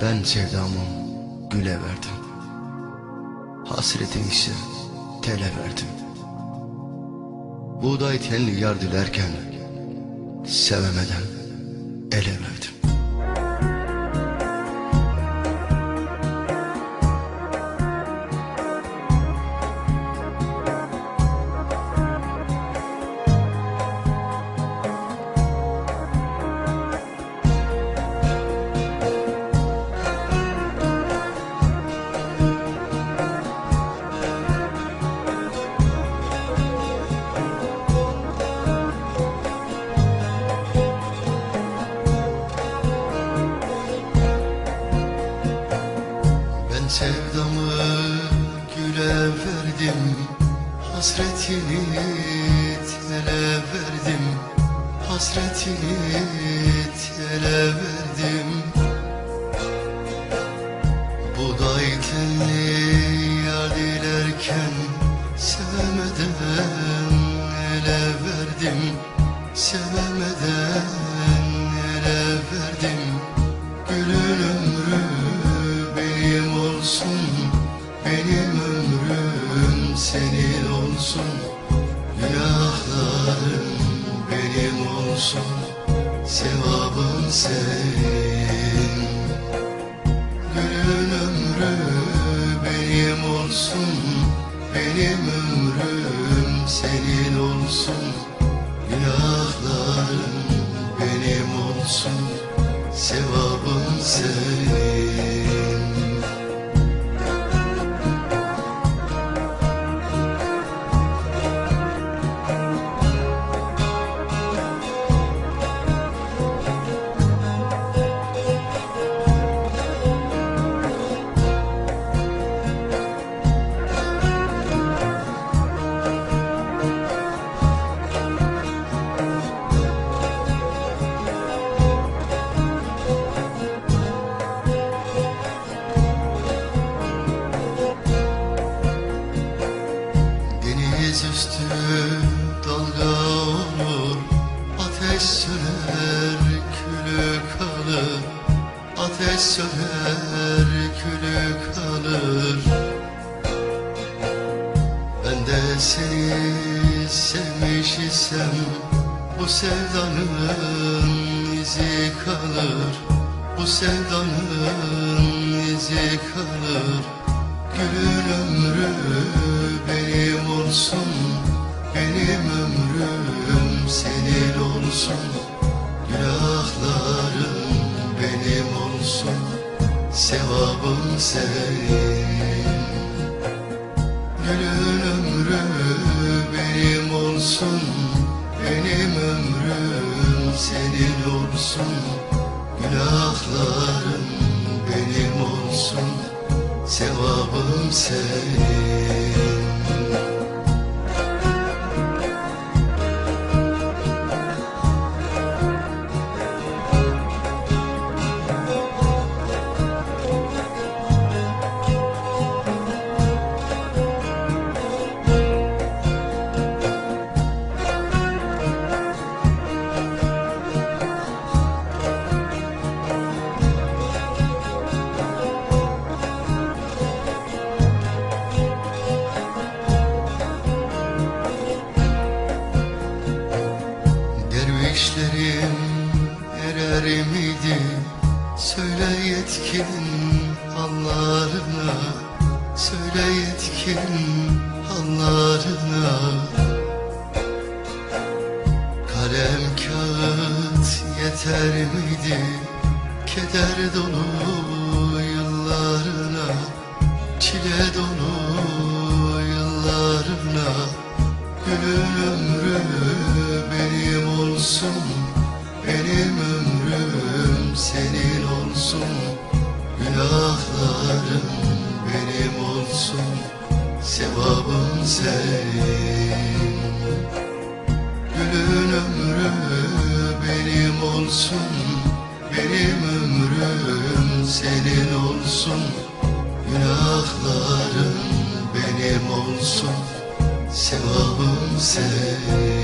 Ben sevdamı güle verdim. Hasretin ise tele verdim. Buğday tenli yar dilerken sevemeden sevdamı güle verdim Hasretini tele verdim Hasretini tele verdim. Buğday tenli yar dilerken Sevemeden ele verdim Sevemeden ele verdim. Gülün benim olsun Sevabım senin. Gülün ömrü benim olsun Benim ömrüm senin olsun. Günahlarım benim olsun Sevabım senin Söner külü kalır. Ben de seni sevmiş isem Bu sevdanın izi kalır. Bu sevdanın izi kalır. Gülün ömrü benim olsun Benim ömrüm senin olsun. Günahlarım benim olsun Sevabım senin Gülün ömrü benim olsun. Benim ömrüm senin olsun. Günahlarım benim olsun. Sevabım senin erer miydi Söyle yetkin hallarına. Söyle yetkin hallarına. Kalem kağıt yeter miydi? Keder dolu yıllarına. Çile dolu yıllarına. Gülün ömrü senin olsun Günahlarım benim olsun Sevabım senin. Gülün ömrü benim olsun Benim ömrüm senin olsun Günahlarım benim olsun Sevabım senin